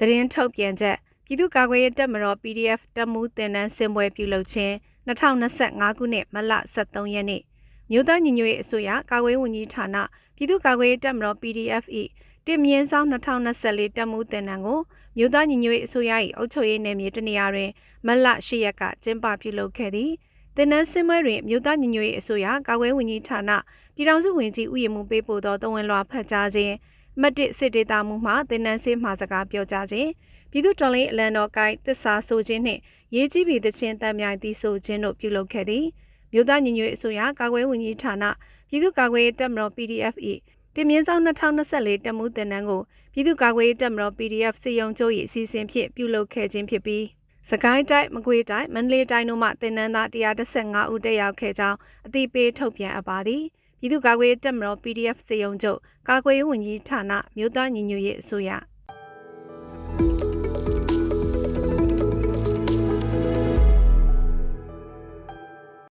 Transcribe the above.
သတင်းထုတ်ပြန်ချက်ပြည်သူ့ကာကွယ်ရေးတပ်မတော် PDF တပ်မှုတင်နန်းစင်ပွဲပြုလုပ်ခြင်း2025ခုနှစ်မလ23ရက်နေ့မြို့သားညီညွတ်ရေးအစိုးရကာကွယ်ရေးဝန်ကြီးဌာနပြည်သူ့ကာကွယ်ရေးတပ်မတော် PDF ၏တင်မြင့်ဆောင်2024တပ်မှုတင်နန်းကိုမြို့သားညီညွတ်ရေးအစိုးရ၏အုပ်ချုပ်ရေးနယ်မြေတနေရာတွင်မလ10ရက်ကကျင်းပပြုလုပ်ခဲ့သည်တင်နန်းစင်ပွဲတွင်မြို့သားညီညွတ်ရေးအစိုးရကာကွယ်ရေးဝန်ကြီးဌာနပြည်ထောင်စုဝန်ကြီးဦးရမှုပေးပို့သောတဝန်လွှာဖတ်ကြားခြင်း မတ်တစ်စစ်ဒေတာမှုမှတင်နန်းစင်မှစကားပြောကြားခြင်းပြည်သူ့တော်လှန်ရေးအလံတော်ကိုင်းတစ္ဆာဆိုခြင်းနှင့်ရေးကြီးပြီးသချင်းတမ်းမြိုင်တီးဆိုခြင်းတို့ပြုလုပ်ခဲ့သည်မြို့သားညီညွတ်ရေးအစိုးရကာကွယ်ရေးဝန်ကြီးဌာနပြည်သူ့ကာကွယ်ရေးတပ်မတော် PDF ၏တင်မြင့်ဆောင်2024တပ်မှုတင်နန်းကိုပြည်သူ့ကာကွယ်ရေးတပ်မတော် PDF စီယုံကျိုး၏အစီအစဉ်ဖြင့်ပြုလုပ်ခဲ့ခြင်းဖြစ်ပြီးစကိုင်းတိုင်းမကွေးတိုင်းမန္တလေးတိုင်းတို့မှတင်နန်းသား115ဦးတက်ရောက်ခဲ့ကြောင်းအသိပေးထုတ်ပြန်အပ်ပါသည် ပြည်သူ့ကာကွယ်ရေးတပ်မတော် PDF စီယုံကျုပ်ကာကွယ်ရေးဝန်ကြီးဌာနမြို့သားညီညွတ်ရေးအစိုးရ